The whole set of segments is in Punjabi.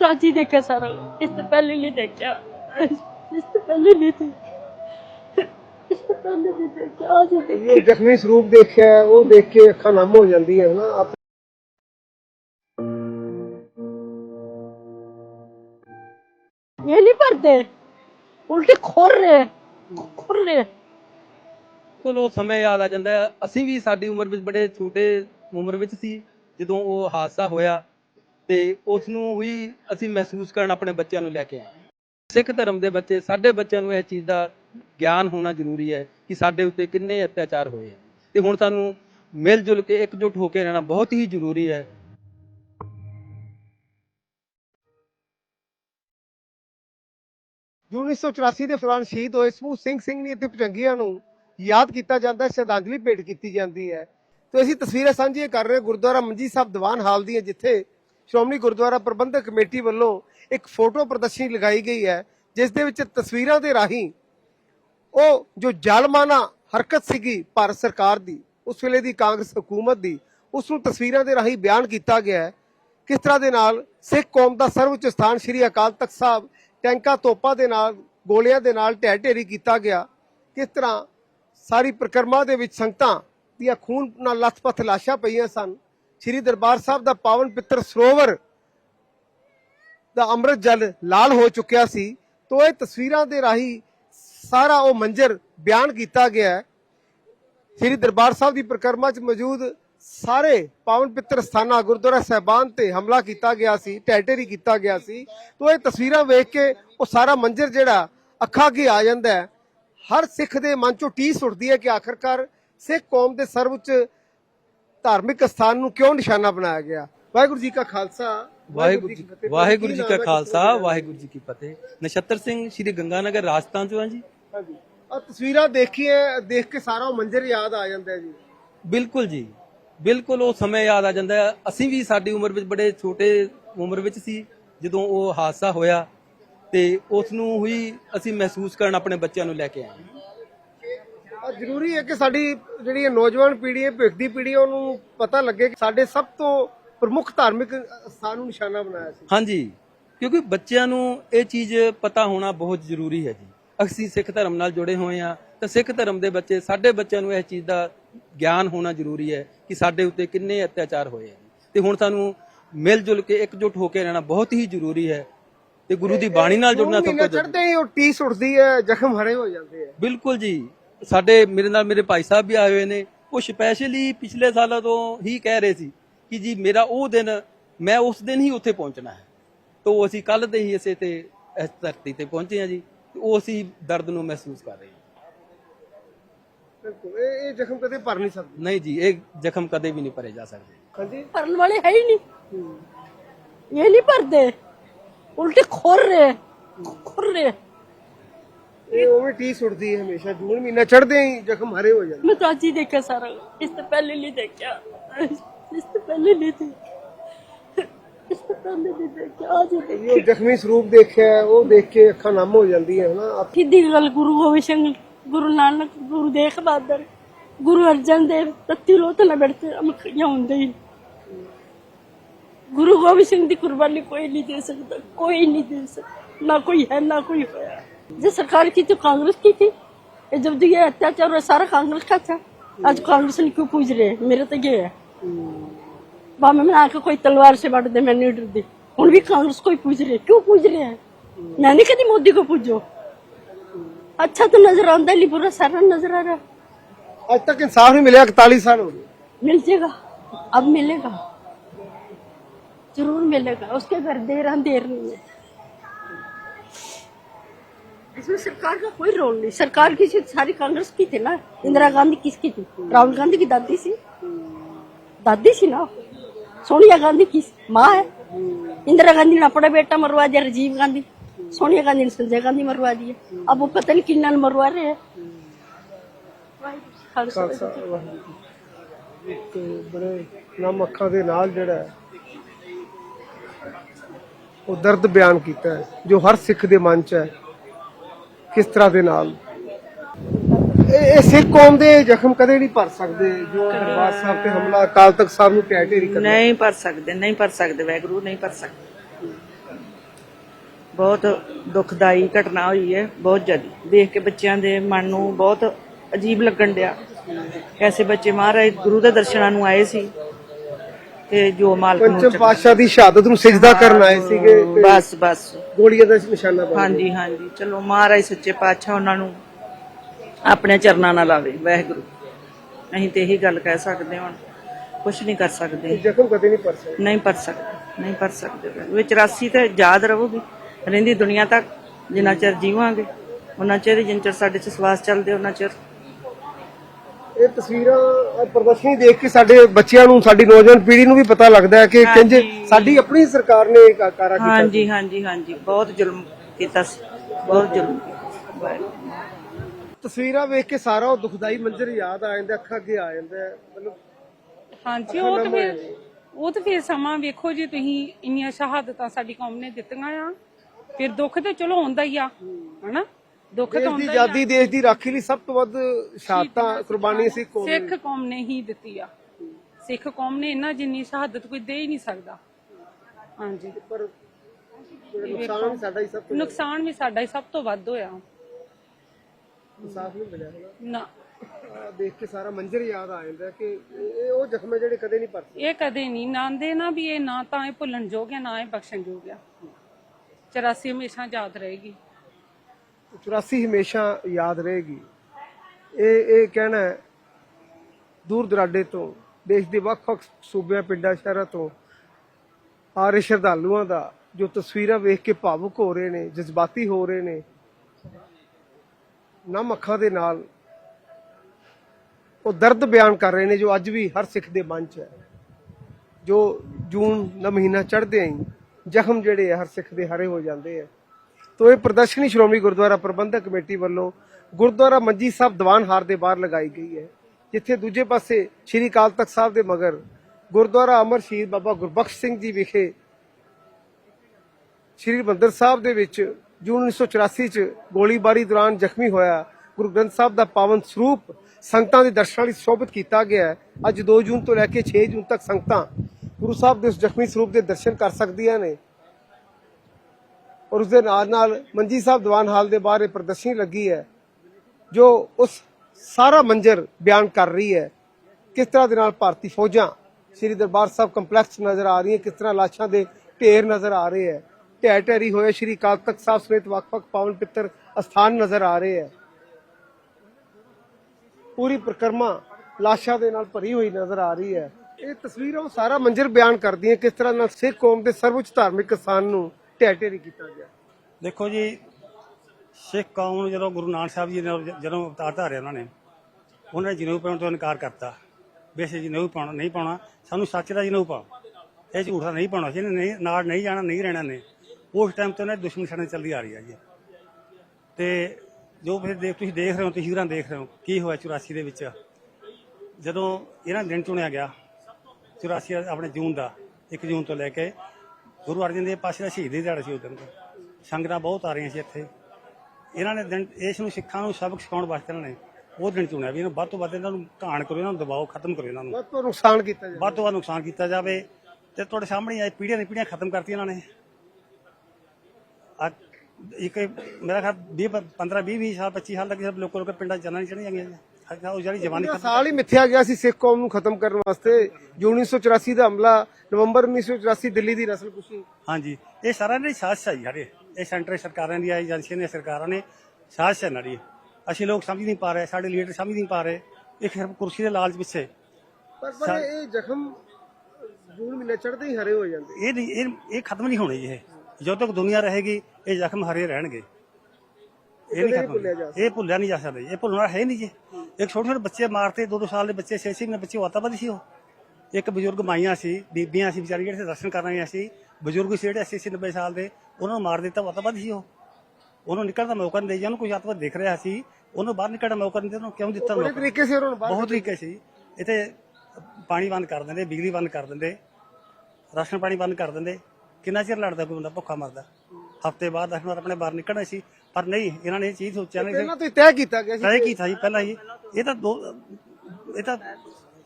तो आज ही देखा सारा इससे पहले नहीं देखा इससे पहले नहीं देखा इससे पहले नहीं देखा आज ही देखा ਇਹ ਜ਼ਖਮੀ ਸਰੂਪ ਦੇਖਿਆ ਹੈ, ਉਹ ਦੇਖ ਕੇ ਅੱਖਾਂ ਨਮ ਹੋ ਜਾਂਦੀਆਂ ਹੈ ਨਾ ਆਪ- ये नहीं पढ़ते उल्टे खोर रहे खोर रहे ਚਲੋ ਸਮੇਂ ਯਾਦ ਆ ਜਾਂਦਾ ਹੈ। ਅਸੀਂ ਵੀ ਸਾਡੀ ਉਮਰ ਵਿੱਚ ਬੜੇ ਛੋਟੇ ਉਮਰ ਵਿੱਚ ਸੀ ਜਦੋਂ ਉਹ ਹਾਦਸਾ ਹੋਇਆ ਤੇ ਉਸ ਨੂੰ ਵੀ ਅਸੀਂ ਮਹਿਸੂਸ ਕਰਨ ਆਪਣੇ ਬੱਚਿਆਂ ਨੂੰ ਲੈ ਕੇ ਆਏ। ਸਿੱਖ ਧਰਮ ਦੇ ਬੱਚੇ, ਸਾਡੇ ਬੱਚਿਆਂ ਨੂੰ ਇਹ ਚੀਜ਼ ਦਾ ਗਿਆਨ ਹੋਣਾ ਜ਼ਰੂਰੀ ਹੈ ਕਿ ਸਾਡੇ ਉੱਤੇ ਕਿੰਨੇ ਅਤਿਆਚਾਰ ਹੋਏ ਹੈ ਤੇ ਹੁਣ ਸਾਨੂੰ ਮਿਲ ਜੁਲ ਕੇ ਇਕਜੁੱਟ ਹੋ ਕੇ ਰਹਿਣਾ ਬਹੁਤ ਹੀ ਜ਼ਰੂਰੀ ਹੈ। ਜੂਨ 1984 ਦੇ ਦੌਰਾਨ ਸ਼ਹੀਦ ਹੋਏ ਸਮੂਹ ਸਿੰਘ ਸਿੰਘ ਨੇ ਇੱਥੇ ਭਜੰਗੀਆਂ ਨੂੰ ਯਾਦ ਕੀਤਾ ਜਾਂਦਾ ਹੈ, ਸ਼ਰਧਾਂਜਲੀ ਭੇਟ ਕੀਤੀ ਜਾਂਦੀ ਹੈ। ਤੇ ਅਸੀਂ ਤਸਵੀਰਾਂ ਸਾਂਝੀਆਂ ਕਰ ਰਹੇ ਗੁਰਦੁਆਰਾ ਮੰਜੀ ਸਾਹਿਬ ਦੀਵਾਨ ਹਾਲ ਦੀਆਂ, ਜਿੱਥੇ ਸ਼੍ਰੋਮਣੀ ਗੁਰਦੁਆਰਾ ਪ੍ਰਬੰਧਕ ਕਮੇਟੀ ਵੱਲੋਂ ਇੱਕ ਫੋਟੋ ਪ੍ਰਦਰਸ਼ਨੀ ਲਗਾਈ ਗਈ ਹੈ, ਜਿਸ ਦੇ ਵਿੱਚ ਤਸਵੀਰਾਂ ਦੇ ਰਾਹੀਂ ਉਹ ਜੋ ਜ਼ਾਲਮਾਨਾ ਹਰਕਤ ਸੀਗੀ ਭਾਰਤ ਸਰਕਾਰ ਦੀ, ਉਸ ਵੇਲੇ ਦੀ ਕਾਂਗਰਸ ਹਕੂਮਤ ਦੀ, ਉਸ ਨੂੰ ਤਸਵੀਰਾਂ ਦੇ ਰਾਹੀਂ ਬਿਆਨ ਕੀਤਾ ਗਿਆ ਹੈ। ਕਿਸ ਤਰ੍ਹਾਂ ਦੇ ਨਾਲ ਸਿੱਖ ਕੌਮ ਦਾ ਸਰਵਉੱਚ ਸਥਾਨ ਸ੍ਰੀ ਅਕਾਲ ਤਖਤ ਸਾਹਿਬ ਟੈਂਕਾਂ ਤੋਪਾਂ ਦੇ ਨਾਲ, ਗੋਲਿਆਂ ਦੇ ਨਾਲ ਢਹਿ ਢੇਰੀ ਕੀਤਾ ਗਿਆ। ਕਿਸ ਤਰ੍ਹਾਂ ਸਾਰੀ ਪ੍ਰਕਰਮਾ ਦੇ ਵਿੱਚ ਸੰਗਤਾਂ ਦੀਆਂ ਖੂਨ ਨਾਲ ਲੱਥ ਪੱਥ ਲਾਸ਼ਾਂ ਪਈਆਂ ਸਨ। ਸ੍ਰੀ ਦਰਬਾਰ ਸਾਹਿਬ ਦਾ ਪਾਵਨ ਪਿੱਤਰ ਸਰੋਵਰ ਦਾ ਅੰਮ੍ਰਿਤ ਜਲ ਲਾਲ ਹੋ ਚੁੱਕਿਆ ਸੀ, ਤੋਂ ਇਹ ਤਸਵੀਰਾਂ ਦੇ ਰਾਹੀਂ ਸਾਰਾ ਉਹ ਮੰਜ਼ਰ ਬਿਆਨ ਕੀਤਾ ਗਿਆ ਹੈ। ਸ੍ਰੀ ਦਰਬਾਰ ਸਾਹਿਬ ਦੀ ਪ੍ਰਕਰਮਾ 'ਚ ਮੌਜੂਦ ਸਾਰੇ ਪਾਵਨ ਪਿੱਤਰ ਸਥਾਨਾਂ, ਗੁਰਦੁਆਰਾ ਸਹਿਬਾਨ ਤੇ ਹਮਲਾ ਕੀਤਾ ਗਿਆ ਸੀ ਟੈਟਰੀ ਕੀਤਾ ਗਿਆ ਸੀ। ਤੋਂ ਇਹ ਤਸਵੀਰਾਂ ਵੇਖ ਕੇ ਉਹ ਸਾਰਾ ਮੰਜ਼ਰ ਜਿਹੜਾ ਅੱਖਾਂ ਅੱਗੇ ਆ ਜਾਂਦਾ ਹੈ। ਹਰ ਸਿੱਖ ਦੇ ਮਨ 'ਚੋਂ ਟੀਸ ਉੱਠਦੀ ਹੈ ਕਿ ਆਖਰਕਾਰ ਸਿੱਖ ਕੌਮ ਦੇ ਸਰਵਉੱਚ ਧਾਰਮਿਕ ਸਥਾਨ ਨੂੰ ਕਿਉਂ ਨਿਸ਼ਾਨਾ ਬਣਾਇਆ ਗਿਆ? ਵਾਹਿਗੁਰੂ ਜੀ ਕਾ ਖਾਲਸਾ ਵਾਹਿਗੁਰੂ ਜੀ। ਵਾਹਿਗੁਰੂ ਜੀ ਕੀ ਹੈ ਖਾਲਸਾ? ਵਾਹਿਗੁਰੂ ਜੀ ਕੀ ਫਤਿਹ। ਨਛੱਤਰ ਸਿੰਘ ਸ਼੍ਰੀ ਗੰਗਾਨਗਰ ਰਾਜਸਥਾਨ ਤੋਂ ਹਾਂ ਜੀ। ਹਾਂਜੀ। ਆ ਤਸਵੀਰਾਂ ਦੇਖੀਏ ਦੇਖ ਕੇ ਸਾਰਾ ਉਹ ਮੰਜ਼ਰ ਯਾਦ ਆ ਜਾਂਦਾ ਹੈ ਜੀ। ਬਿਲਕੁਲ ਜੀ। ਬਿਲਕੁਲ ਉਹ ਸਮੇਂ ਯਾਦ ਆ ਜਾਂਦਾ ਹੈ। ਅਸੀਂ ਵੀ ਸਾਡੀ ਉਮਰ ਵਿੱਚ ਬੜੇ ਛੋਟੇ ਉਮਰ ਵਿੱਚ ਸੀ ਜਦੋਂ ਉਹ ਹਾਦਸਾ ਹੋਇਆ ਤੇ ਉਸ ਨੂੰ ਵੀ ਅਸੀਂ ਮਹਿਸੂਸ ਕਰਨ ਆਪਣੇ ਬੱਚਿਆਂ ਨੂੰ ਲੈ ਕੇ ਆਏ। ਜ਼ਰੂਰੀ ਹੈ ਕਿ ਸਾਡੀ ਜਿਹੜੀ ਨੌਜਵਾਨ ਪੀੜ੍ਹੀ ਹੈ ਭਵਿੱਖ ਦੀ ਪੀੜ੍ਹੀ ਹੈ ਉਹਨੂੰ ਪਤਾ ਲੱਗੇ ਕਿ ਸਾਡੇ ਸਭ ਤੋਂ ਪ੍ਰਮੁੱਖ ਧਾਰਮਿਕ ਸਥਾਨ ਨੂੰ ਨਿਸ਼ਾਨਾ ਬਣਾਇਆ ਸੀ। ਹਾਂਜੀ ਕਿਉਂਕਿ ਬੱਚਿਆਂ ਨੂੰ ਇਹ ਚੀਜ਼ ਪਤਾ ਹੋਣਾ ਬਹੁਤ ਜ਼ਰੂਰੀ ਹੈ ਜੀ। ਅਸੀਂ ਸਿੱਖ ਧਰਮ ਨਾਲ ਜੁੜੇ ਹੋਏ ਹਾਂ ਤਾਂ ਸਿੱਖ ਧਰਮ ਦੇ ਬੱਚੇ ਸਾਡੇ ਬੱਚਿਆਂ ਨੂੰ ਇਹ ਚੀਜ਼ ਦਾ ਗਿਆਨ ਹੋਣਾ ਜ਼ਰੂਰੀ ਹੈ ਕਿ ਸਾਡੇ ਉੱਤੇ ਕਿੰਨੇ ਅਤਿਆਚਾਰ ਹੋਏ ਹੈ ਤੇ ਹੁਣ ਸਾਨੂੰ ਮਿਲ ਜੁਲ ਕੇ ਇਕਜੁੱਟ ਹੋ ਕੇ ਰਹਿਣਾ ਬਹੁਤ ਹੀ ਜ਼ਰੂਰੀ ਹੈ ਤੇ ਗੁਰੂ ਦੀ ਬਾਣੀ ਨਾਲ ਜੁੜਨਾ ਸਭ ਤੋਂ ਜ਼ਰੂਰੀ ਚੜਦੇ ਹੀ ਉਹ ਟੀਸ ਉੱਠਦੀ ਹੈ ਜ਼ਖਮ ਹਰੇ ਹੋ ਜਾਂਦੇ ਆ। ਬਿਲਕੁਲ ਜੀ। ਸਾਡੇ ਮੇਰੇ ਨਾਲ ਮੇਰੇ ਭਾਈ ਸਾਹਿਬ ਵੀ ਆਏ ਹੋਏ ਨੇ ਉਹ ਸਪੈਸ਼ਲੀ ਪਿਛਲੇ ਸਾਲਾਂ ਤੋਂ ਹੀ ਕਹਿ ਰਹੇ ਸੀ ਕਿ ਜੀ ਮੇਰਾ ਉਹ ਦਿਨ ਮੈਂ ਉਸ ਦਿਨ ਹੀ ਉੱਥੇ ਪਹੁੰਚਣਾ ਹੈ ਤੋਂ ਅਸੀਂ ਕੱਲ ਦੇ ਹੀ ਇਸੇ ਤੇ ਇਸ ਧਰਤੀ ਤੇ ਪਹੁੰਚੇ ਹਾਂ ਜੀ ਤੇ ਉਹ ਅਸੀਂ ਦਰਦ ਨੂੰ ਮਹਿਸੂਸ ਕਰ ਰਹੇ ਹਾਂ ਬਿਲਕੁਲ ਇਹ ਇਹ ਜ਼ਖਮ ਕਦੇ ਭਰ ਨਹੀਂ ਸਕਦੇ ਨਹੀਂ ਜੀ ਇਹ ਜ਼ਖਮ ਕਦੇ ਵੀ ਨਹੀਂ ਭਰੇ ਜਾ ਸਕਦੇ ਹਾਂਜੀ पढ़ने वाले है ही नहीं ये नहीं पढ़ते उल्टे खोर रहे खोर रहे ਇਹ ਉਵੇਂ ਟੀ ਸੁੱਟਦੀ ਹੈ ਹਮੇਸ਼ਾ ਜੂਨ ਮਹੀਨਾ ਚੜਦੇ ਹੀ ਜ਼ਖਮ ਹਰੇ ਹੋ ਜਾਂਦੇ। ਮੈਂ ਤਾਂ ਅੱਜ ਹੀ ਦੇਖਿਆ ਸਾਰਾ ਇਸ ਤੋਂ ਪਹਿਲੇ ਨਹੀਂ ਦੇਖਿਆ। ਇਸ ਤੋਂ ਪਹਿਲੇ ਨਹੀਂ ਦੇਖਿਆ। ਇਸ ਤੋਂ ਪਹਿਲੇ ਨਹੀਂ ਦੇਖਿਆ ਅੱਜ ਹੀ ਇਹ ਜ਼ਖਮੀ ਸਰੂਪ ਦੇਖਿਆ ਉਹ ਦੇਖ ਕੇ ਅੱਖਾਂ ਨਮ ਹੋ ਜਾਂਦੀਆਂ ਹਨਾ। ਅੱਖੀਂ ਦੀ ਗੱਲ ਗੁਰੂ ਗੋਬਿੰਦ ਸਿੰਘ ਗੁਰੂ ਨਾਨਕ ਗੁਰੂ ਦੇਖ ਬਹਾਦਰ ਗੁਰੂ ਅਰਜਨ ਦੇਵ ਤੱਤੀ ਲੋਤ ਨਾ ਬੈਠੇ ਅਮਖੀਆਂ ਹੁੰਦੇ ਹੀ। ਗੁਰੂ ਗੋਬਿੰਦ ਸਿੰਘ ਦੀ ਕੁਰਬਾਨੀ ਕੋਈ ਨਹੀਂ ਦੇ ਸਕਦਾ ਕੋਈ ਨਹੀਂ ਦੇ ਸਕਦਾ ਨਾ ਕੋਈ ਹੈ ਨਾ ਕੋਈ ਹੋਇਆ। जे सरकार की थी कांग्रेस की थी जब जो ये अत्याचार हुआ सारा कांग्रेस का था आज कांग्रेस ने क्यों पूछ रहे हैं मेरा तो ये है बाप में आके कोई तलवार से बांट दे मैं लीडर दी ਹੁਣ ਵੀ ਕਾਂਗਰਸ ਕੋਈ ਪੁੱਛ ਰਿਹਾ? ਕਿਉਂ ਪੁੱਛ ਰਿਹਾ? ਮੈਂ ਨਹੀਂ ਕਦੀ ਮੋਦੀ ਕੋ ਪੁੱਛੋ ਅੱਛਾ ਤਾਂ ਨਜ਼ਰ ਆਉਂਦਾ ਲਈ ਬੁਰਾ ਸਾਰਾ ਨਜ਼ਰ ਆ ਰਿਹਾ। ਅੱਜ ਤੱਕ ਇਨਸਾਫ ਨਹੀਂ ਮਿਲਿਆ 41 ਸਾਲ ਹੋ ਗਏ। ਮਿਲ ਜੇਗਾ। ਅਬ ਮਿਲੇਗਾ। ਜ਼ਰੂਰ ਮਿਲੇਗਾ। ਉਸਕੇ ਘਰ ਦੇਰ ਅੰਧੇਰ ਨਹੀਂ ਹੈ। इसमें सरकार का कोई रोल नहीं सरकार की सिर्फ सारी कांग्रेस की थी ना इंदिरा गांधी किसकी थी राहुल गांधी की दादी सी दादी सी ना सोनिया गांधी की माँ है इंदिरा गांधी ने अपना बेटा मरवा दिया राजीव गांधी सोनिया गांधी ने संजय गांधी मरवा दिया अब वो पता नहीं किन्ना मरवा रहे हैं खालसा ਖਾਲਸਾ ਵਾਹਿਗੁਰੂ ਜੀ। ਇੱਕ ਬੜੇ ਨਮ ਅੱਖਾਂ ਦੇ ਨਾਲ ਜਿਹੜਾ ਹੈ, ਉਹ ਦਰਦ ਬਿਆਨ ਕੀਤਾ ਹੈ ਜੋ ਹਰ ਸਿੱਖ ਦੇ ਮਨ 'ਚ ਹੈ ਕਿਸ ਤਰ੍ਹਾਂ ਦੇ ਨਾਲ? ਇਹ ਸਿੱਖ ਕੌਮ ਦੇ ਜ਼ਖਮ ਕਦੇ ਨਹੀਂ ਭਰ ਸਕਦੇ, ਜੋ ਦਰਬਾਰ ਸਾਹਿਬ ਤੇ ਹਮਲਾ, ਅਕਾਲ ਤਖਤ ਸਾਹਿਬ ਨੂੰ ਢਹਿ ਢੇਰੀ ਕਰਨਾ। ਨਹੀਂ ਭਰ ਸਕਦੇ, ਨਹੀਂ ਭਰ ਸਕਦੇ, ਵੈਗਰੂ ਨਹੀਂ ਭਰ ਸਕਦੇ। ਬਹੁਤ ਦੁਖਦਾਈ ਘਟਨਾ ਹੋਈ ਹੈ, ਬਹੁਤ ਜ਼ਿਆਦਾ। ਦੇਖ ਕੇ ਬੱਚਿਆਂ ਦੇ ਮਨ ਨੂੰ ਬਹੁਤ ਅਜੀਬ ਲੱਗਣ ਡਿਆ। ਐਸੇ ਬੱਚੇ ਮਹਾਰਾਜ ਗੁਰੂ ਦੇ ਦਰਸ਼ਨਾਂ ਨੂੰ ਆਏ ਸੀ। ਤੇ ਜੋ ਮਾਲਕ ਨੂੰ ਪੰਚਮ ਪਾਤਸ਼ਾਹ ਦੀ ਸ਼ਹਾਦਤ ਨੂੰ ਸਿਜਦਾ ਕਰਨ ਆਏ ਸੀਗੇ ਤੇ ਬਸ ਬਸ। ਗੋਲੀਆਂ ਦਾ ਨਿਸ਼ਾਨਾ ਬਣ ਗਿਆ। ਹਾਂਜੀ। ਹਾਂਜੀ ਚਲੋ ਮਹਾਰਾਜ ਸੱਚੇ ਪਾਤਸ਼ਾਹ ਉਹਨਾਂ ਨੂੰ ਆਪਣੇ ਚਰਨਾਂ ਨਾਲ ਲਾਵੇ ਵਾਹਿਗੁਰੂ। ਅਸੀਂ ਤੇ ਇਹੀ ਗੱਲ ਕਹਿ ਸਕਦੇ ਹਾਂ ਹੁਣ। ਕੁਝ ਨਹੀਂ ਕਰ ਸਕਦੇ। ਜ਼ਖਮ ਕਦੇ ਨਹੀਂ ਪਰ ਸਕਦੇ। ਨਹੀਂ ਪੜ ਸਕਦੇ ਨਹੀਂ ਪੜ ਸਕਦੇ। ਵਿੱਚ ਰਾਸੀ ਤੇ ਯਾਦ ਰਹੂਗੀ। ਰਹਿੰਦੀ ਦੁਨੀਆ ਤੱਕ ਜਿੰਨਾ ਚਿਰ ਜੀਵਾਂਗੇ ਉਹਨਾਂ ਚਿਰ ਜਿੰਨਾ ਚਿਰ ਸਾਡੇ ਚ ਸਵਾਸ ਚੱਲਦੇ ਉਹਨਾਂ ਚਿਰ ਇਹ ਤਸਵੀਰਾਂ ਇਹ ਪ੍ਰਦਰਸ਼ਨੀ ਦੇਖ ਕੇ ਸਾਡੇ ਬੱਚਿਆਂ ਨੂੰ ਸਾਡੀ ਨੌਜਵਾਨ ਪੀੜ੍ਹੀ ਨੂੰ ਵੀ ਪਤਾ ਲੱਗਦਾ ਹੈ ਕਿ ਕਿੰਜ ਹਾਂਜੀ। ਸਾਡੀ ਆਪਣੀ ਸਰਕਾਰ ਨੇ ਇਹ ਕਾ- ਕਾਰਾ ਕੀਤਾ ਹਾਂਜੀ ਹਾਂਜੀ ਹਾਂਜੀ ਬਹੁਤ ਜ਼ੁਲਮ ਕੀਤਾ ਸੀ ਬਹੁਤ ਜ਼ੁਲਮ ਕੀਤਾ। ਤਸਵੀਰਾਂ ਵੇਖ ਕੇ ਸਾਰਾ ਉਹ ਦੁਖਦਾਈ ਮੰਜ਼ਰ ਯਾਦ ਆ ਜਾਂਦਾ ਅੱਖਾਂ ਅੱਗੇ ਆ ਜਾਂਦਾ ਹੈ। ਮਤਲਬ ਹਾਂਜੀ ਉਹ ਤਾਂ ਫਿਰ ਉਹ ਤਾਂ ਫਿਰ ਸਮਾਂ ਵੇਖੋ ਜੀ ਤੁਸੀਂ ਇੰਨੀਆਂ ਸ਼ਹਾਦਤਾਂ ਸਾਡੀ ਕੌਮ ਨੇ ਦਿੱਤੀਆਂ ਆ ਫਿਰ ਦੁੱਖ ਤੇ ਚਲੋ ਹੁੰਦਾ ਹੀ ਆ ਹਨਾ ਦੁੱਖ ਤਾਂ ਦੇਸ਼ ਦੀ ਹੁੰਦਾ ਹੀ ਆ। ਆਜ਼ਾਦੀ ਦੇਸ਼ ਦੀ ਰਾਖੀ ਲਈ ਸਭ ਤੋਂ ਵੱਧ ਸ਼ਹਾਦਤਾਂ ਕੁਰਬਾਨੀ ਸੀ ਕੌਮ ਨੇ। ਸਿੱਖ ਕੌਮ ਨੇ ਹੀ ਦਿੱਤੀ ਆ। ਸਿੱਖ ਕੌਮ ਨੇ ਇਹਨਾਂ ਜਿੰਨੀ ਸ਼ਹਾਦਤ ਕੋਈ ਦੇ ਹੀ ਨਹੀਂ ਸਕਦਾ। ਹਾਂਜੀ। ਪਰ ਨੁਕਸਾਨ ਸਾਡਾ ਹੀ ਸਭ ਤੋਂ ਨੁਕਸਾਨ ਵੀ ਸਾਡਾ ਹੀ ਸਭ ਤੋਂ ਵੱਧ ਹੋਇਆ। ਇਨਸਾਫ ਨਹੀਂ ਮਿਲਿਆ ਨਾ। ਆਹ ਦੇਖ ਕੇ ਸਾਰਾ ਮੰਜ਼ਰ ਯਾਦ ਆ ਜਾਂਦਾ ਹੈ ਕਿ ਇਹ ਇਹ ਉਹ ਜ਼ਖਮ ਹੈ ਜਿਹੜੇ ਕਦੇ ਨਹੀਂ ਭਰ ਇਹ ਕਦੇ ਨਹੀਂ। ਨਾਂਦੇ ਨਾ ਵੀ ਇਹ ਨਾ ਤਾਂ ਇਹ ਭੁੱਲਣ ਯੋਗ ਆ ਨਾ ਇਹ ਬਖਸ਼ਣ ਯੋਗ ਆ। 84 ਹਮੇਸ਼ਾ ਯਾਦ ਰਹੇਗੀ। 84 ਹਮੇਸ਼ਾ ਯਾਦ ਰਹੇਗੀ। ਇਹ ਇਹ ਕਹਿਣਾ ਦੂਰ ਦਰਾਡੇ ਤੋਂ, ਦੇਸ਼ ਦੇ ਵੱਖ-ਵੱਖ ਸੂਬਿਆਂ, ਪਿੰਡਾਂ, ਸ਼ਹਿਰਾਂ ਤੋਂ ਆ ਰਹੇ ਸ਼ਰਧਾਲੂਆਂ ਦਾ ਜੋ ਤਸਵੀਰਾਂ ਵੇਖ ਕੇ ਭਾਵੁਕ ਹੋ ਰਹੇ ਨੇ, ਜਜ਼ਬਾਤੀ ਹੋ ਰਹੇ ਨੇ ਨਮ ਅੱਖਾਂ ਦੇ ਨਾਲ, ਉਹ ਦਰਦ ਬਿਆਨ ਕਰ ਰਹੇ ਨੇ ਜੋ ਅੱਜ ਵੀ ਹਰ ਸਿੱਖ ਦੇ ਮਨ 'ਚ ਹੈ। ਜੋ ਜੂਨ ਦਾ ਮਹੀਨਾ ਚੜ੍ਹਦੇ ਹੀ ਜ਼ਖਮ ਜਿਹੜੇ ਹਰ ਸਿੱਖ ਦੇ ਹਰੇ ਹੋ ਜਾਂਦੇ ਆ। ਤੋ ਇਹ ਪ੍ਰਦਰਸ਼ਨੀ ਸ਼੍ਰੋਮਣੀ ਗੁਰਦੁਆਰਾ ਪ੍ਰਬੰਧਕ ਕਮੇਟੀ ਵੱਲੋਂ ਗੁਰਦੁਆਰਾ ਮੰਜੀ ਸਾਹਿਬ ਦੀਵਾਨ ਦੇ ਬਾਹਰ ਲਗਾਈ ਗਈ ਹੈ, ਜਿੱਥੇ ਦੂਜੇ ਪਾਸੇ ਸ੍ਰੀ ਅਕਾਲ ਤਖਤ ਸਾਹਿਬ ਦੇ ਮਗਰ ਗੁਰਦੁਆਰਾ ਅਮਰ ਸ਼ਹੀਦ ਬਾਬਾ ਗੁਰਬਖਸ਼ ਸਿੰਘ ਜੀ ਵਿਖੇ ਸ੍ਰੀ ਹਰਿਮੰਦਰ ਸਾਹਿਬ ਦੇ ਵਿੱਚ ਜੂਨ 1984 ਚ ਗੋਲੀਬਾਰੀ ਦੌਰਾਨ ਜ਼ਖਮੀ ਹੋਇਆ ਗੁਰੂ ਗ੍ਰੰਥ ਸਾਹਿਬ ਦਾ ਪਾਵਨ ਸਰੂਪ ਸੰਗਤਾਂ ਦੇ ਦਰਸ਼ਨਾਂ ਲਈ ਸ਼ੋਭਿਤ ਕੀਤਾ ਗਿਆ ਹੈ। ਅੱਜ 2 ਜੂਨ ਤੋਂ ਲੈ ਕੇ 6 ਜੂਨ ਤੱਕ ਸੰਗਤਾਂ ਗੁਰੂ ਸਾਹਿਬ ਦੇ ਉਸ ਜ਼ਖਮੀ ਸਰੂਪ ਦੇ ਦਰਸ਼ਨ ਕਰ ਸਕਦੀਆਂ ਨੇ। ਔਰ ਉਸ ਦੇ ਨਾਲ ਨਾਲ ਮੰਜੀ ਸਾਹਿਬ ਦੀਵਾਨ ਹਾਲ ਦੇ ਬਾਹਰ ਇਹ ਪ੍ਰਦਰਸ਼ਨੀ ਲੱਗੀ ਹੈ, ਜੋ ਉਸ ਸਾਰਾ ਮੰਜ਼ਰ ਬਿਆਨ ਕਰ ਰਹੀ ਹੈ, ਕਿਸ ਤਰ੍ਹਾਂ ਦੇ ਨਾਲ ਭਾਰਤੀ ਫੌਜਾਂ ਸ੍ਰੀ ਦਰਬਾਰ ਸਾਹਿਬ ਕੰਪਲੈਕਸ ਨਜ਼ਰ ਆ ਰਹੀਆਂ, ਕਿਸ ਤਰ੍ਹਾਂ ਲਾਸ਼ਾਂ ਦੇ ਢੇਰ ਨਜ਼ਰ ਆ ਰਹੇ ਹੈ, ਢਹਿ ਢੇਰੀ ਹੋਏ ਸ੍ਰੀ ਅਕਾਲ ਤਖਤ ਸਾਹਿਬ ਸਮੇਤ ਵੱਖ-ਵੱਖ ਪਾਵਨ ਪਿੱਤਰ ਅਸਥਾਨ ਨਜ਼ਰ ਆ ਰਹੇ ਹੈ। ਪੂਰੀ ਪ੍ਰਕਰਮਾ ਲਾਸ਼ਾਂ ਦੇ ਨਾਲ ਭਰੀ ਹੋਈ ਨਜ਼ਰ ਆ ਰਹੀ ਹੈ। ਇਹ ਤਸਵੀਰਾਂ ਉਹ ਸਾਰਾ ਮੰਜ਼ਰ ਬਿਆਨ ਕਰਦੀਆਂ, ਕਿਸ ਤਰ੍ਹਾਂ ਨਾਲ ਸਿੱਖ ਕੌਮ ਦੇ ਸਰਵਉੱਚ ਧਾਰਮਿਕ ਸਥਾਨ ਨੂੰ ਢਹਿ ਢੇਰੀ ਕੀਤਾ ਗਿਆ। ਦੇਖੋ ਜੀ, ਸਿੱਖ ਕੌਮ ਨੂੰ ਜਦੋਂ ਗੁਰੂ ਨਾਨਕ ਸਾਹਿਬ ਜੀ ਨੇ ਜਦੋਂ ਅਵਤਾਰ ਧਾਰਿਆ ਉਹਨਾਂ ਨੇ ਉਹਨਾਂ ਨੇ ਜਨੇਊ ਪਾਉਣ ਤੋਂ ਇਨਕਾਰ ਕਰਤਾ। ਵੈਸੇ ਜਨੇਊ ਪਾਉਣਾ, ਨਹੀਂ ਪਾਉਣਾ, ਸਾਨੂੰ ਸੱਚ ਦਾ ਜਨੇਊ ਪਾਓ ਇਹ ਝੂਠ ਦਾ ਨਹੀਂ ਪਾਉਣਾ। ਸੀ ਨਹੀਂ ਨਾਲ ਨਹੀਂ ਜਾਣਾ, ਨਹੀਂ ਰਹਿਣਾ ਨੇ, ਉਸ ਟਾਈਮ ਤੋਂ ਨੇ ਦੁਸ਼ਮਣ ਸਾਡੇ ਚੱਲਦੀ ਆ ਰਹੀ ਹੈ ਜੀ। ਤੇ ਜੋ ਫਿਰ ਦੇਖ ਤੁਸੀਂ ਦੇਖ ਰਹੇ ਹੋ, ਤਸਵੀਰਾਂ ਦੇਖ ਰਹੇ ਹੋ, ਕੀ ਹੋਇਆ 84 ਦੇ ਵਿੱਚ? ਜਦੋਂ ਇਹਨਾਂ ਦਿਨ ਚੁਣਿਆ ਗਿਆ 84 ਆਪਣੇ ਜੂਨ ਦਾ 1 ਜੂਨ ਤੋਂ ਲੈ ਕੇ ਗੁਰੂ ਅਰਜਨ ਦੇਵ ਪਾਸੇ ਦਾ ਸ਼ਹੀਦੀ ਦਿਹਾੜਾ ਸੀ ਉਸ ਦਿਨ ਸੰਗਤਾਂ ਬਹੁਤ ਆ ਰਹੀਆਂ ਸੀ ਇੱਥੇ। ਇਹਨਾਂ ਨੇ ਦਿਨ ਇਸ ਨੂੰ ਸਿੱਖਾਂ ਨੂੰ ਸਬਕ ਸਿਖਾਉਣ ਵਾਸਤੇ ਇਹਨਾਂ ਨੇ ਉਹ ਦਿਨ ਚੁਣਿਆ ਵੀ ਇਹਨਾਂ ਵੱਧ ਤੋਂ ਵੱਧ ਇਹਨਾਂ ਨੂੰ ਘਾਣ ਕਰੋ ਇਹਨਾਂ ਨੂੰ ਦਬਾਓ ਖਤਮ ਕਰੋ ਇਹਨਾਂ ਨੂੰ। ਵੱਧ ਤੋਂ ਨੁਕਸਾਨ ਕੀਤਾ ਜਾਵੇ। ਵੱਧ ਤੋਂ ਵੱਧ ਨੁਕਸਾਨ ਕੀਤਾ ਜਾਵੇ ਤੇ ਤੁਹਾਡੇ ਸਾਹਮਣੇ ਆਏ ਪੀੜ੍ਹੀਆਂ ਦੀ ਪੀੜ੍ਹੀਆਂ ਖਤਮ ਕਰਤੀਆਂ ਇਹਨਾਂ ਨੇ। ਇੱਕ ਮੇਰਾ ਖਿਆਲ 20 15 20 20 ਸਾਲ 25 ਸਾਲ ਤੱਕ ਸਭ ਲੋਕਾਂ ਲੋਕਾਂ ਪਿੰਡਾਂ 'ਚ ਜਾਨਾਂ ਨਹੀਂ ਚੜੀਆਂ ਗਈਆਂ ਉਹ ਜਿਹੜੀ ਜਵਾਨੀ ਪੂਰਾ ਖਤਮ ਸਾਲ ਹੀ ਮਿੱਥਿਆ ਗਿਆ ਸੀ ਸਿੱਖ ਕੌਮ ਨੂੰ ਖਤਮ ਕਰਨ ਵਾਸਤੇ। ਜੂਨ 1984 ਦਾ ਹਮਲਾ ਨਵੰਬਰ 1984 ਦਿੱਲੀ ਦੀ ਰਸਲਕੁਸ਼ੀ। ਹਾਂਜੀ ਇਹ ਸਾਰਾ ਨੇ ਸਾਜ਼ਿਸ਼ ਹੈ ਸਾਡੇ। ਇਹ ਸੈਂਟਰ ਸਰਕਾਰਾਂ ਦੀ ਆਈ ਏਜੰਸੀਆਂ ਨੇ ਸਰਕਾਰਾਂ ਨੇ ਸਾਜ਼ਿਸ਼ ਹੈ ਨਾੜੀ ਅਸੀਂ ਲੋਕ ਸਮਝ ਨਹੀਂ ਪਾ ਰਹੇ ਸਾਡੇ ਲੀਡਰ ਸਮਝ ਨਹੀਂ ਪਾ ਰਹੇ। ਇਹ ਸਿਰਫ ਕੁਰਸੀ ਦੇ ਲਾਲਚ ਪਿੱਛੇ। ਪਰ ਪਰ ਇਹ ਜ਼ਖਮ ਜੂਨ ਮਹੀਨੇ ਚੜ੍ਹਦੇ ਹੀ ਹਰੇ ਹੋ ਜਾਂਦੇ। ਇਹ ਨਹੀਂ ਇਹ ਇਹ ਖਤਮ ਨਹੀਂ ਹੋਣੇ ਜੀ ਇਹ। ਜਦੋਂ ਤੱਕ ਦੁਨੀਆ ਰਹੇਗੀ ਇਹ ਜ਼ਖਮ ਹਰੇ ਰਹਿਣਗੇ। ਇਹ ਨਹੀਂ ਖਤਮ ਜਾ ਹੋਣੇ। ਇਹ ਭੁੱਲਿਆ ਨਹੀਂ ਜਾ ਸਕਦਾ ਜੀ, ਇਹ ਭੁੱਲਣਾ ਹੈ ਨਹੀਂ ਜੀ। ਇੱਕ ਛੋਟੇ ਛੋਟੇ ਬੱਚੇ ਮਾਰਤੇ ਦੋ ਦੋ ਸਾਲ ਦੇ ਬੱਚੇ ਛੇ ਮਹੀਨੇ ਬੱਚੇ ਵਾਤਾਵਰਣ ਸੀ ਉਹ। ਇੱਕ ਬਜ਼ੁਰਗ ਮਾਈਆਂ ਸੀ ਬੀਬੀਆਂ ਸੀ ਵਿਚਾਰੀਆਂ ਜਿਹੜੇ ਦਰਸ਼ਨ ਕਰ ਰਹੀਆਂ ਸੀ। ਬਜ਼ੁਰਗ ਸੀ ਜਿਹੜੇ 80 80 90 ਸਾਲ ਦੇ ਉਹਨਾਂ ਨੂੰ ਮਾਰ ਦਿੱਤਾ ਵਾਤਾਵਰਣ ਸੀ ਉਹ। ਉਹਨੂੰ ਨਿਕਲਣ ਦਾ ਮੌਕਾ ਨਹੀਂ ਦੇ ਜਾਂ ਕੋਈ ਆਤਮਾ ਦਿਖ ਰਿਹਾ ਸੀ ਉਹਨੂੰ ਬਾਹਰ ਨਿਕਲਣ ਦਾ ਮੌਕਾ ਨਹੀਂ ਦਿੱਤਾ ਉਹਨੂੰ ਕਿਉਂ ਦਿੱਤਾ ਮੌਕਾ? ਤਰੀਕੇ ਸੇ ਉਹਨਾਂ ਬਹੁਤ ਤਰੀਕੇ ਸੀ। ਇੱਥੇ ਪਾਣੀ ਬੰਦ ਕਰ ਦਿੰਦੇ ਬਿਜਲੀ ਬੰਦ ਕਰ ਦਿੰਦੇ ਰਾਸ਼ਨ ਪਾਣੀ ਬੰਦ ਕਰ ਦਿੰਦੇ। ਕਿੰਨਾ ਚਿਰ ਲੜਦਾ ਕੋਈ ਬੰਦਾ ਭੁੱਖਾ ਮਰਦਾ? ਹਫ਼ਤੇ ਬਾਅਦ ਵਾਰ ਆਪਣੇ ਬਾਹਰ ਨਿਕਲਣਾ ਸੀ ਪਰ ਨਹੀਂ ਇਹਨਾਂ ਨੇ ਇਹ ਚੀਜ਼ ਸੋਚਿਆ ਨਹੀਂ ਪਹਿਲਾਂ ਤੋਂ ਤੈਅ ਕੀਤਾ ਗਿਆ ਸੀ ਤੈਅ ਕੀਤਾ ਸੀ ਪਹਿਲਾਂ ਹੀ ਇਹ ਤਾਂ ਦੋ ਇਹ ਤਾਂ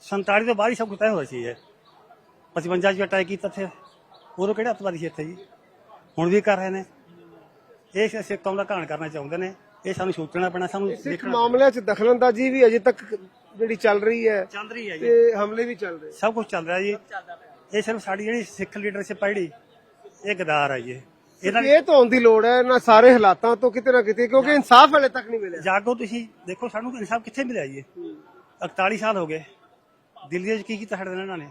47 ਤੋਂ ਬਾਅਦ ਹੀ ਸਭ ਕੁਝ ਤੈਅ ਹੋਇਆ ਸੀ ਇਹ। 55 ਚ ਟਾਈ ਕੀਤਾ ਇੱਥੇ। ਉਦੋਂ ਕਿਹੜੇ ਹੱਥਵਾਦੀ ਸੀ ਇੱਥੇ ਜੀ? ਹੁਣ ਵੀ ਕਰ ਰਹੇ ਨੇ। ਇਹ ਸਿੱਖ ਕੌਮ ਦਾ ਘਾਣ ਕਰਨਾ ਚਾਹੁੰਦੇ ਨੇ। ਇਹ ਸਾਨੂੰ ਸੋਚਣਾ ਪੈਣਾ ਸਾਨੂੰ ਸਿੱਖ ਮਾਮਲਿਆਂ 'ਚ ਦਖਲਅੰਦਾਜ਼ੀ ਵੀ ਅਜੇ ਤੱਕ ਜਿਹੜੀ ਚੱਲ ਰਹੀ ਹੈ ਚੱਲ ਰਹੀ ਹੈ ਜੀ। ਤੇ ਹਮਲੇ ਵੀ ਚੱਲ ਰਹੇ। ਸਭ ਕੁਝ ਚੱਲ ਰਿਹਾ ਜੀ। ਇਹ ਸਿਰਫ ਸਾਡੀ ਜਿਹੜੀ ਸਿੱਖ ਲੀਡਰਸ਼ਿਪ ਹੈ ਜਿਹੜੀ ਇਹ ਗਦਾਰ ਹੈ ਜੀ। ਇਹਨਾਂ ਇਹ ਤਾਂ ਹੋਣ ਦੀ ਲੋੜ ਹੈ ਇਹਨਾਂ ਸਾਰੇ ਹਾਲਾਤਾਂ ਤੋਂ ਕਿਤੇ ਨਾ ਕਿਤੇ ਕਿਉਂਕਿ ਇਨਸਾਫ ਹਲੇ ਤੱਕ ਨਹੀਂ ਮਿਲਿਆ। ਜਾਗੋ ਤੁਸੀਂ ਦੇਖੋ ਸਾਨੂੰ ਇਨਸਾਫ ਕਿੱਥੇ ਮਿਲਿਆ ਜੀ? ਇਹ? 41 ਸਾਲ ਹੋ ਗਏ। ਦਿੱਲੀ 'ਚ ਕੀ ਕੀਤਾ ਸਾਡੇ ਨਾਲ ਇਹਨਾਂ ਨੇ?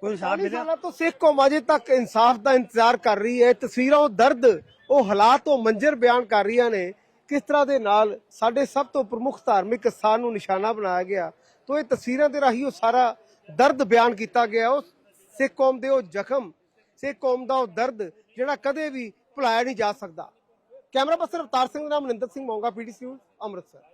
ਕੋਈ ਇਨਸਾਫ ਮਿਲਿਆ? ਸਾਲਾਂ ਤੋਂ ਸਿੱਖ ਕੌਮ ਅਜੇ ਤੱਕ ਇਨਸਾਫ ਦਾ ਇੰਤਜ਼ਾਰ ਕਰ ਰਹੀ ਹੈ। ਤਸਵੀਰਾਂ ਉਹ ਦਰਦ ਉਹ ਹਾਲਾਤ ਉਹ ਮੰਜ਼ਰ ਬਿਆਨ ਕਰ ਰਹੀਆਂ ਨੇ। ਕਿਸ ਤਰ੍ਹਾਂ ਦੇ ਨਾਲ ਸਾਡੇ ਸਭ ਤੋਂ ਪ੍ਰਮੁੱਖ ਧਾਰਮਿਕ ਸਥਾਨ ਨੂੰ ਨਿਸ਼ਾਨਾ ਬਣਾਇਆ ਗਿਆ ਤੋਂ ਇਹ ਤਸਵੀਰਾਂ ਦੇ ਰਾਹੀਂ ਉਹ ਸਾਰਾ ਦਰਦ ਬਿਆਨ ਕੀਤਾ ਗਿਆ। ਉਹ ਸਿੱਖ ਕੌਮ ਦੇ ਉਹ ਜ਼ਖਮ ਸਿੱਖ ਕੌਮ ਦਾ ਉਹ ਦਰਦ ਜਿਹੜਾ ਕਦੇ ਵੀ ਭੁਲਾਇਆ ਨਹੀਂ ਜਾ ਸਕਦਾ। ਕੈਮਰਾ ਪਰਸਨ ਅਵਤਾਰ ਸਿੰਘ ਦਾ ਮਨਿੰਦਰ ਸਿੰਘ ਮੌਂਗਾ ਪੀਟੀਸੀ ਅੰਮ੍ਰਿਤਸਰ।